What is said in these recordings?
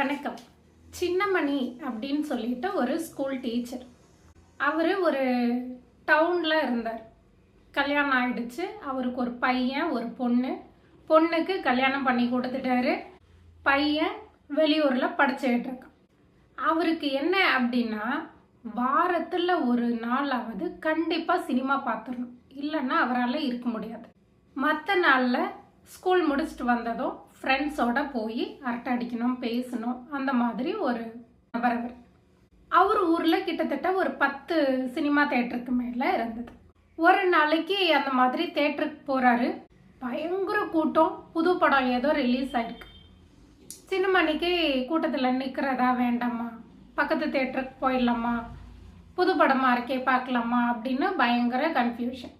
வணக்கம். சின்னமணி அப்படின்னு சொல்லிட்டு ஒரு ஸ்கூல் டீச்சர் அவர் ஒரு டவுனில் இருந்தார். கல்யாணம் ஆயிடுச்சு. அவருக்கு ஒரு பையன் ஒரு பொண்ணு. பொண்ணுக்கு கல்யாணம் பண்ணி கொடுத்துட்டாரு. பையன் வெளியூரில் படிச்சுக்கிட்டு இருக்கான். அவருக்கு என்ன அப்படின்னா வாரத்தில் ஒரு நாளாவது கண்டிப்பாக சினிமா பார்த்துடணும். இல்லைன்னா அவரால் இருக்க முடியாது. மற்ற நாளில் ஸ்கூல் முடிச்சுட்டு வந்ததும் ஃப்ரெண்ட்ஸோட போய் அரட்டை அடிக்கணும் பேசணும் அந்த மாதிரி ஒரு நபர் அவர் அவர் ஊரில் கிட்டத்தட்ட ஒரு பத்து சினிமா தேட்டருக்கு மேலே இருந்தது. ஒரு நாளைக்கு அந்த மாதிரி தேட்டருக்கு போகிறாரு பயங்கர கூட்டம். புது படம் ஏதோ ரிலீஸ் ஆயிருக்கு. சினிமானிக்கு கூட்டத்தில் நிற்கிறதா வேண்டாமா? பக்கத்து தேட்டருக்கு போயிடலாமா? புது படமாக இருக்கே பார்க்கலாமா? அப்படின்னு பயங்கர கன்ஃபியூஷன்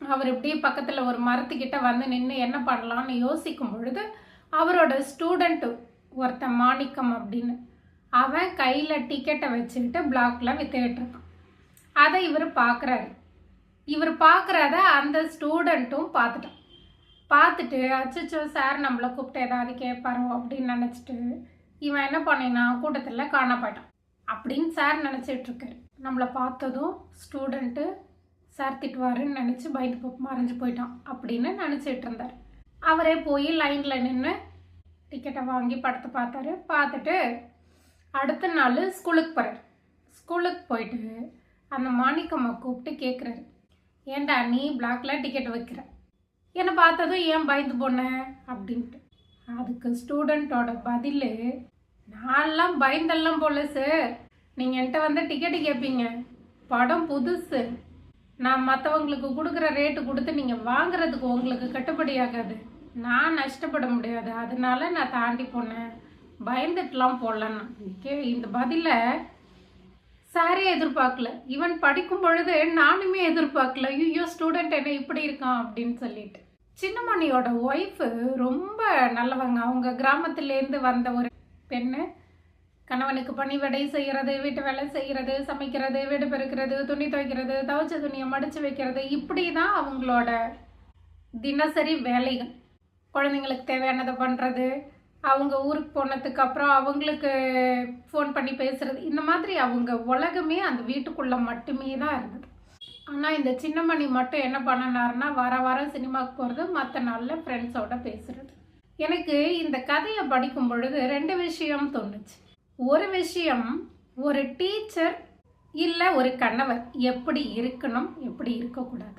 அவர் இப்படியே பக்கத்தில் ஒரு மரத்துக்கிட்ட வந்து நின்று என்ன பண்ணலான்னு யோசிக்கும் பொழுது அவரோட ஸ்டூடெண்ட்டு ஒருத்தன் மாணிக்கம் அப்படின்னு அவன் கையில் டிக்கெட்டை வச்சுக்கிட்டு பிளாக்ல வித்துக்கிட்டுருக்கான் அதை இவர் பார்க்குறாரு இவர் பார்க்குறத அந்த ஸ்டூடெண்ட்டும் பார்த்துட்டான். பார்த்துட்டு அச்சச்சோ சார் நம்மளை கூப்பிட்டு ஏதாவது கேட்பாரோ அப்படின்னு நினச்சிட்டு இவன் என்ன பண்ணினா கூட்டத்தில் காண போயிட்டான். அப்படின்னு சார் நினச்சிட்ருக்காரு நம்மளை பார்த்ததும் ஸ்டூடெண்ட்டு சார் திட்டுவாருன்னு நினச்சி பயந்து போ மறைஞ்சு போயிட்டான் அப்படின்னு நினச்சிட்டு இருந்தார். அவரே போய் லைனில் நின்று டிக்கெட்டை வாங்கி படத்தை பார்த்தாரு. பார்த்துட்டு அடுத்த நாள் ஸ்கூலுக்கு போகிறார் ஸ்கூலுக்கு போயிட்டு அந்த மாணிக்கம்மா கூப்பிட்டு கேட்குறாரு ஏன்டா நீ பிளாக்ல டிக்கெட் வைக்கிற? என்னை பார்த்ததும் ஏன் பயந்து போன? அப்படின்ட்டு. அதுக்கு ஸ்டூடெண்ட்டோட பதில் நான்லாம் பயந்தெல்லாம் போல சார் நீங்கள் என்கிட்ட வந்து டிக்கெட்டு கேட்பீங்க படம் புதுசு. நான் மற்றவங்களுக்கு கொடுக்குற ரேட்டு கொடுத்து நீங்கள் வாங்குறதுக்கு உங்களுக்கு கட்டுப்படி ஆகாது. நான் நஷ்டப்பட முடியாது. அதனால நான் தாண்டி போனேன். பயந்துட்டுலாம் போடலன்னா கே இந்த பதிலை சாரே எதிர்பார்க்கல. ஈவன் படிக்கும் பொழுது நானுமே எதிர்பார்க்கல. ஐயோ ஸ்டூடெண்ட் என்ன இப்படி இருக்கான் அப்படின்னு சொல்லிட்டு. சின்னமணியோட ஒய்ஃபு ரொம்ப நல்லவங்க. அவங்க கிராமத்துலேருந்து வந்த ஒரு பெண்ணு. கணவனுக்கு பணிவடை செய்கிறது வீட்டு வேலை செய்கிறது சமைக்கிறது வீடு பெருக்கிறது துணி துவைக்கிறது துவைச்ச துணியை மடித்து வைக்கிறது இப்படி தான் அவங்களோட தினசரி வேலைகள் குழந்தைங்களுக்கு தேவையானதை பண்ணுறது அவங்க ஊருக்கு போனதுக்கு அப்புறம் அவங்களுக்கு ஃபோன் பண்ணி பேசுறது இந்த மாதிரி அவங்க உலகமே அந்த வீட்டுக்குள்ளே மட்டுமே தான் இருந்தது. ஆனால் இந்த சின்னமணி மட்டும் என்ன பண்ணினாருன்னா வார வாரம் சினிமாவுக்கு போகிறது மற்ற நாளில் ஃப்ரெண்ட்ஸோட பேசுறது. எனக்கு இந்த கதையை படிக்கும் பொழுது ரெண்டு விஷயம் தோணுச்சு. ஒரு விஷயம் ஒரு டீச்சர் இல்லை ஒரு கணவர் எப்படி இருக்கணும் எப்படி இருக்கக்கூடாது.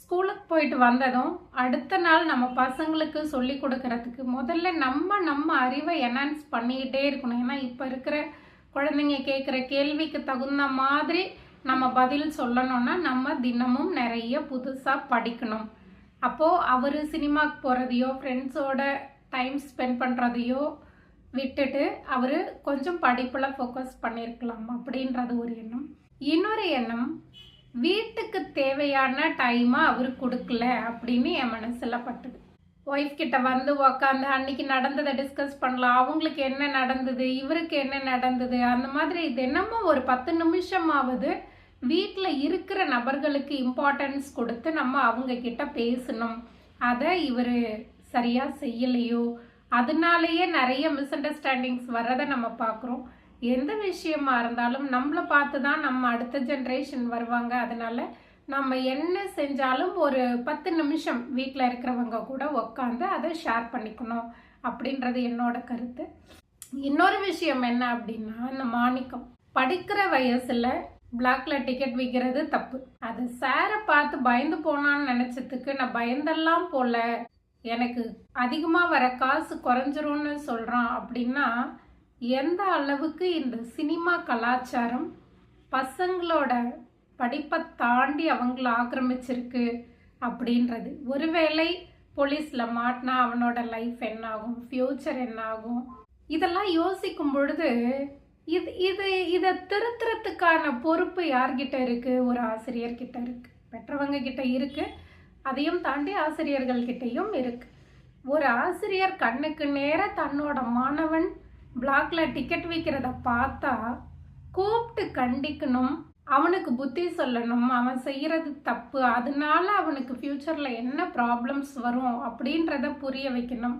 ஸ்கூலுக்கு போயிட்டு வந்ததும் அடுத்த நாள் நம்ம பசங்களுக்கு சொல்லி கொடுக்கறதுக்கு முதல்ல நம்ம நம்ம அறிவை என்ஹான்ஸ் பண்ணிக்கிட்டே இருக்கணும். ஏன்னா இப்போ இருக்கிற குழந்தைங்க கேட்குற கேள்விக்கு தகுந்த மாதிரி நம்ம பதில் சொல்லணும்னா நம்ம தினமும் நிறைய புதுசாக படிக்கணும். அப்போது அவர் சினிமாவுக்கு போகிறதையோ ஃப்ரெண்ட்ஸோட டைம் ஸ்பெண்ட் பண்ணுறதையோ விட்டுட்டு அவர் கொஞ்சம் படிப்பில் ஃபோக்கஸ் பண்ணியிருக்கலாம் அப்படின்றது ஒரு எண்ணம். இன்னொரு எண்ணம் வீட்டுக்கு தேவையான டைமை அவர் கொடுக்கல அப்படின்னு என் மனசில் பட்டுது. ஒய்ஃப் கிட்ட வந்து உக்காந்து அன்னைக்கு நடந்ததை டிஸ்கஸ் பண்ணலாம். அவங்களுக்கு என்ன நடந்தது? இவருக்கு என்ன நடந்தது? அந்த மாதிரி தினமும் ஒரு பத்து நிமிஷமாவது வீட்டில் இருக்கிற நபர்களுக்கு இம்பார்ட்டன்ஸ் கொடுத்து நம்ம அவங்க கிட்ட பேசணும். அதை இவர் சரியாக செய்யலையோ? அதனாலேயே நிறைய மிஸ் அண்டர்ஸ்டாண்டிங்ஸ் வர்றதை நம்ம பார்க்குறோம். எந்த விஷயமா இருந்தாலும் நம்மளை பார்த்து தான் நம்ம அடுத்த ஜென்ரேஷன் வருவாங்க. அதனால நம்ம என்ன செஞ்சாலும் ஒரு பத்து நிமிஷம் வீட்டில் இருக்கிறவங்க கூட உக்காந்து அதை ஷேர் பண்ணிக்கணும் அப்படின்றது என்னோட கருத்து. இன்னொரு விஷயம் என்ன அப்படின்னா இந்த மாணிக்கம். படிக்கிற வயசுல பிளாக்ல டிக்கெட் விற்கிறது தப்பு. அது சாரை பார்த்து பயந்து போனான்னு நினைச்சதுக்கு நான் பயந்தெல்லாம் போல. எனக்கு அதிகமாக வர காசு குறைஞ்சிரும்னு சொல்கிறான் அப்படின்னா எந்த அளவுக்கு இந்த சினிமா கலாச்சாரம் பசங்களோட படிப்பை தாண்டி அவங்கள ஆக்கிரமிச்சிருக்கு அப்படின்றது. ஒருவேளை போலீஸில் மாட்டினா அவனோட லைஃப் என்ன ஆகும் ஃப்யூச்சர் என்ன ஆகும் இதெல்லாம் யோசிக்கும் பொழுது இது இது இதை திருத்துறதுக்கான பொறுப்பு யார்கிட்ட இருக்குது ஒரு ஆசிரியர்கிட்ட இருக்குது பெற்றவங்க கிட்ட இருக்குது அதையும் தாண்டி ஆசிரியர்கள்கிட்டையும் இருக்கு. ஒரு ஆசிரியர் கண்ணுக்கு நேர தன்னோட மாணவன் பிளாக்ல டிக்கெட் விற்கிறத பார்த்தா கூப்பிட்டு கண்டிக்கணும் அவனுக்கு புத்தி சொல்லணும் அவன் செய்கிறது தப்பு அதனால அவனுக்கு ஃப்யூச்சரில் என்ன ப்ராப்ளம்ஸ் வரும் அப்படின்றத புரிய வைக்கணும்.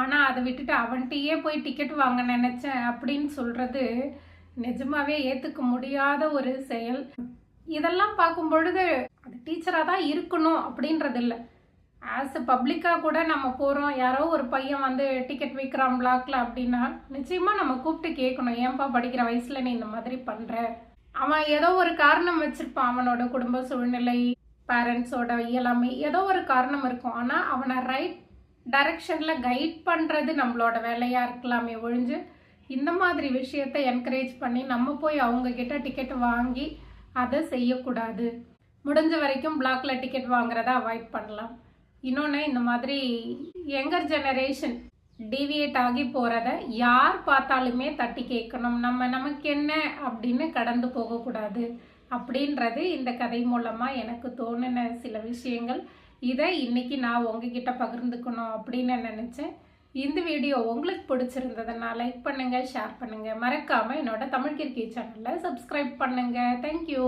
ஆனால் அதை விட்டுட்டு அவன்கிட்டயே போய் டிக்கெட் வாங்க நினச்சேன் அப்படின்னு சொல்கிறது நிஜமாவே ஏற்றுக்க முடியாத ஒரு செயல். இதெல்லாம் பார்க்கும் பொழுது அது டீச்சராக தான் இருக்கணும் அப்படின்றது இல்லை ஆஸ் எ பப்ளிக்காக கூட நம்ம போகிறோம் யாரோ ஒரு பையன் வந்து டிக்கெட் விற்கிறான் பிளாக்ல அப்படின்னா நிச்சயமாக நம்ம கூப்பிட்டு கேட்கணும். ஏன்பா படிக்கிற வயசில் நீ இந்த மாதிரி பண்ணுற அவன் ஏதோ ஒரு காரணம் வச்சிருப்பான். அவனோட குடும்ப சூழ்நிலை பேரண்ட்ஸோட இயலாமை ஏதோ ஒரு காரணம் இருக்கும். ஆனால் அவனை ரைட் டைரக்ஷனில் கைட் பண்ணுறது நம்மளோட வேலையாக இருக்கலாமே ஒழிஞ்சு இந்த மாதிரி விஷயத்தை என்கரேஜ் பண்ணி நம்ம போய் அவங்கக்கிட்ட டிக்கெட் வாங்கி அதை செய்யக்கூடாது. முடிஞ்ச வரைக்கும் பிளாக்ல டிக்கெட் வாங்குறத அவாய்ட் பண்ணலாம். இன்னொன்று இந்த மாதிரி யங்கர் ஜெனரேஷன் டீவியேட் ஆகி போகிறத யார் பார்த்தாலுமே தட்டி கேட்கணும். நம்ம நமக்கு என்ன அப்படின்னு கடந்து போகக்கூடாது அப்படின்றது இந்த கதை மூலமாக எனக்கு தோணுன சில விஷயங்கள். இதை இன்றைக்கி நான் உங்ககிட்ட பகிர்ந்துக்கணும் அப்படின்னு நினச்சேன். இந்த வீடியோ உங்களுக்கு பிடிச்சிருந்ததுன்னா லைக் பண்ணுங்கள் ஷேர் பண்ணுங்கள் மறக்காமல் என்னோட தமிழ் கிரிக்கெட் சேனலை சப்ஸ்கிரைப் பண்ணுங்கள் தேங்க்யூ